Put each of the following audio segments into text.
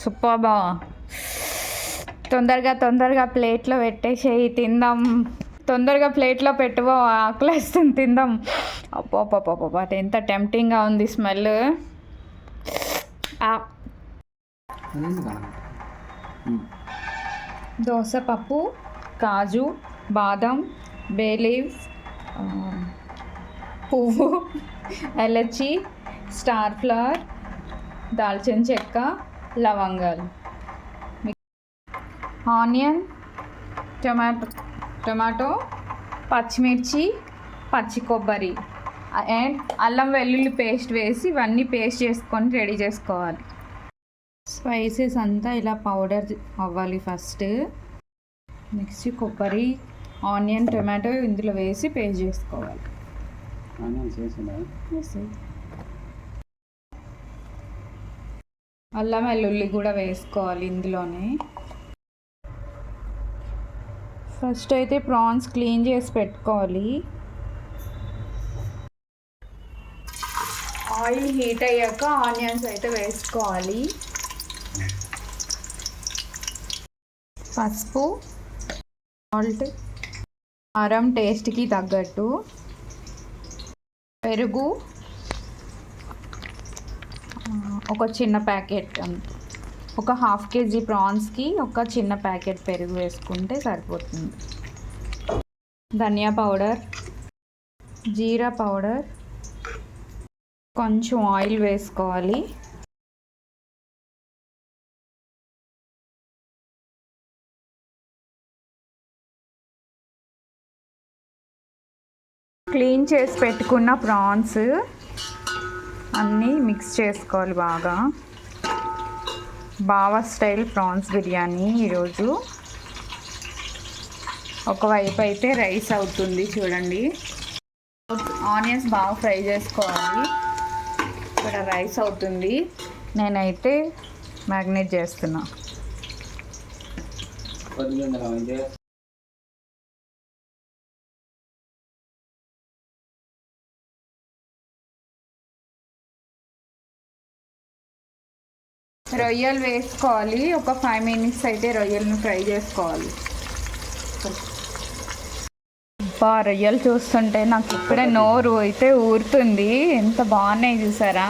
Super బా తొందరగా తొందరగా ప్లేట్లో పెట్టేసేయి తిందాం. తొందరగా ప్లేట్లో పెట్టువో ఆకలేస్తుంది తిందాం. అబ్బో అది ఎంత టెంప్టింగ్గా ఉంది స్మెల్. దోసపప్పు కాజు బాదం బేలీవ్ పువ్వు ఎలచి స్టార్ ఫ్లవర్ దాల్చిన చెక్క లవంగాలు ఆనియన్ టొమాటో టొమాటో పచ్చిమిర్చి పచ్చి కొబ్బరి అండ్ అల్లం వెల్లుల్లి పేస్ట్ వేసి ఇవన్నీ పేస్ట్ చేసుకొని రెడీ చేసుకోవాలి. స్పైసెస్ అంతా ఇలా పౌడర్ అవ్వాలి ఫస్ట్ మిక్సీ కొబ్బరి ఆనియన్ టొమాటో ఇందులో వేసి పేస్ట్ చేసుకోవాలి. అల్లం వెల్లుల్లి కూడా వేసుకోవాలి ఇందులోనే. ఫస్ట్ అయితే ప్రాన్స్ క్లీన్ చేసి పెట్టుకోవాలి. ఆయిల్ హీట్ అయ్యాక ఆనియన్స్ అయితే వేసుకోవాలి. పసుపు సాల్ట్ కారం టేస్ట్కి తగ్గట్టు. పెరుగు ఒక చిన్న ప్యాకెట్ ఒక హాఫ్ కేజీ ప్రాన్స్కి ఒక చిన్న ప్యాకెట్ పెరుగు వేసుకుంటే సరిపోతుంది. ధనియా పౌడర్ జీరా పౌడర్ కొంచెం ఆయిల్ వేసుకోవాలి. క్లీన్ చేసి పెట్టుకున్న ప్రాన్స్ అన్నీ మిక్స్ చేసుకోవాలి బాగా. బావా స్టైల్ ప్రాన్స్ బిర్యానీ ఈరోజు. ఒకవైపు అయితే రైస్ అవుతుంది చూడండి. ఆనియన్స్ బాగా ఫ్రై చేసుకోవాలి. ఇక్కడ రైస్ అవుతుంది. నేనైతే మ్యాగ్నేట్ చేస్తున్నా. రొయ్యలు వేసుకోవాలి. ఒక ఫైవ్ మినిట్స్ అయితే రొయ్యలను ఫ్రై చేసుకోవాలి. బా రొయ్యలు చూస్తుంటే నాకు ఇప్పుడే నోరు అయితే ఊరుతుంది. ఎంత బాగున్నాయి చూసారా?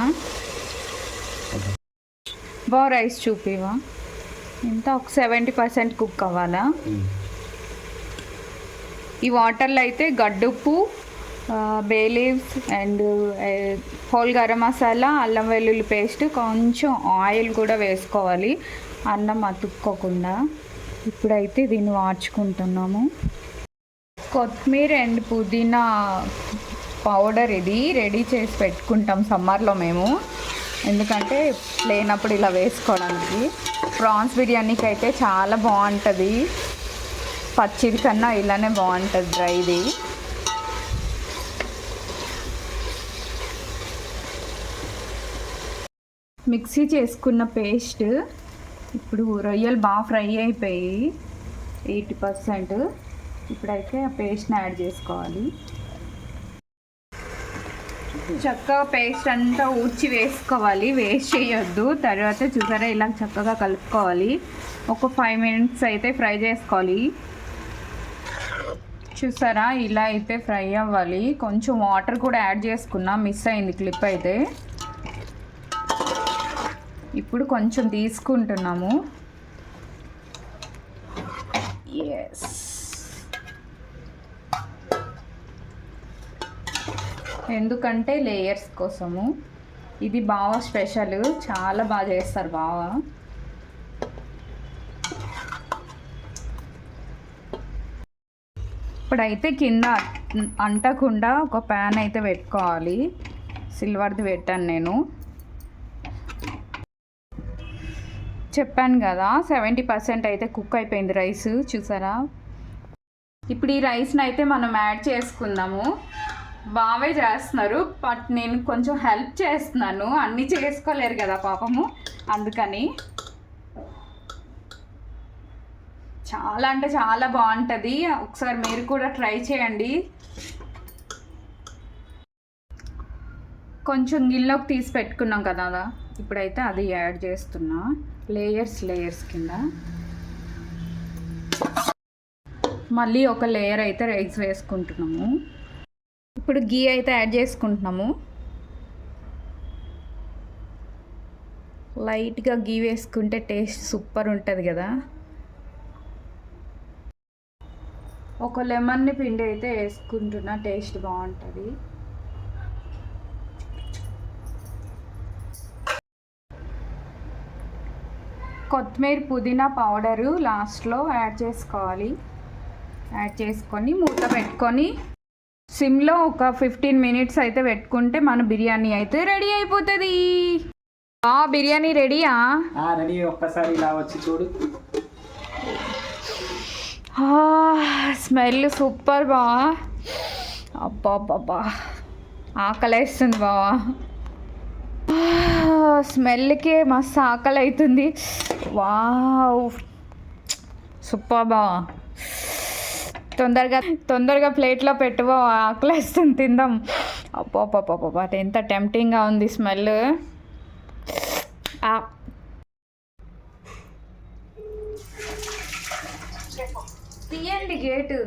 బా రైస్ చూపివా ఎంత ఒక సెవెంటీ పర్సెంట్ కుక్ అవ్వాలా? ఈ వాటర్లో అయితే గడ్డుప్పు bay leaves and whole garam masala అల్లం వెల్లుల్లి పేస్ట్ కొంచెం ఆయిల్ కూడా వేసుకోవాలి. అన్నం అతుక్కోకుండా. ఇప్పుడైతే దీన్ని వాడ్చుకుంటున్నాము. కొత్తిమీర అండ్ పుదీనా పౌడర్ ఇది రెడీ చేసి పెట్టుకుంటాం సమ్మర్లో మేము. ఎందుకంటే లేనప్పుడు ఇలా వేసుకోవడానికి. ప్రాన్స్ బిర్యానీకి అయితే చాలా బాగుంటుంది. పచ్చిది కన్నా ఇలానే బాగుంటుంది డ్రైది. మిక్సీ చేసుకున్న పేస్ట్ ఇప్పుడు రొయ్యలు బాగా ఫ్రై అయిపోయి ఎయిటీ పర్సెంట్. ఇప్పుడైతే ఆ పేస్ట్ని యాడ్ చేసుకోవాలి. చక్కగా పేస్ట్ అంతా ఊడ్చి వేసుకోవాలి. వేస్ట్ చేయొద్దు. తర్వాత చూసారా ఇలా చక్కగా కలుపుకోవాలి. ఒక ఫైవ్ మినిట్స్ అయితే ఫ్రై చేసుకోవాలి. చూసారా ఇలా అయితే ఫ్రై అవ్వాలి. కొంచెం వాటర్ కూడా యాడ్ చేసుకున్నా మిస్ అయింది క్లిప్ అయితే. ఇప్పుడు కొంచెం తీసుకుంటున్నాము. ఎస్ ఎందుకంటే లేయర్స్ కోసము. ఇది బాగా స్పెషల్. చాలా బాగా చేస్తారు బాగా ఇప్పుడైతే కింద అంటకుండా ఒక ప్యాన్ అయితే పెట్టుకోవాలి. సిల్వర్ది పెట్టాను నేను. చెప్పాను కదా సెవెంటీ పర్సెంట్ అయితే కుక్ అయిపోయింది రైస్ చూసారా? ఇప్పుడు ఈ రైస్ని అయితే మనం యాడ్ చేసుకుందాము. బావే చేస్తున్నారు బట్ నేను కొంచెం హెల్ప్ చేస్తున్నాను. అన్నీ చేసుకోలేరు కదా పాపము అందుకని. చాలా అంటే చాలా బాగుంటుంది. ఒకసారి మీరు కూడా ట్రై చేయండి. కొంచెం గిన్నెలోకి తీసి పెట్టుకున్నాం కదా ఇప్పుడైతే అది యాడ్ చేస్తున్నా. లేయర్స్ లేయర్స్ కింద. మళ్ళీ ఒక లేయర్ అయితే రైస్ వేసుకుంటున్నాము. ఇప్పుడు గీ అయితే యాడ్ చేసుకుంటున్నాము. లైట్గా గీ వేసుకుంటే టేస్ట్ సూపర్ ఉంటుంది కదా. ఒక లెమన్ని పిండి అయితే వేసుకుంటున్నా టేస్ట్ బాగుంటుంది. కొత్తిమీర పుదీనా పౌడరు లాస్ట్లో యాడ్ చేసుకోవాలి. యాడ్ చేసుకొని మూత పెట్టుకొని సిమ్లో ఒక ఫిఫ్టీన్ మినిట్స్ అయితే పెట్టుకుంటే మన బిర్యానీ అయితే రెడీ అయిపోతుంది. ఆ బిర్యానీ రెడీయా? రెడీ ఒక్కసారి ఇలా వచ్చి చూడు. స్మెల్ సూపర్ బావా అబ్బా అబ్బా ఆకలేస్తుంది బావా. స్మెల్కి మస్తు ఆకలి అవుతుంది వావ్. సూపర్ బావా తొందరగా తొందరగా ప్లేట్లో పెట్టు బావా ఆకలేస్తుంది తిందాం. అబ్బా అబ్బా అబ్బా ఎంత టెంప్టింగ్గా ఉంది స్మెల్. తీయండి గేటు.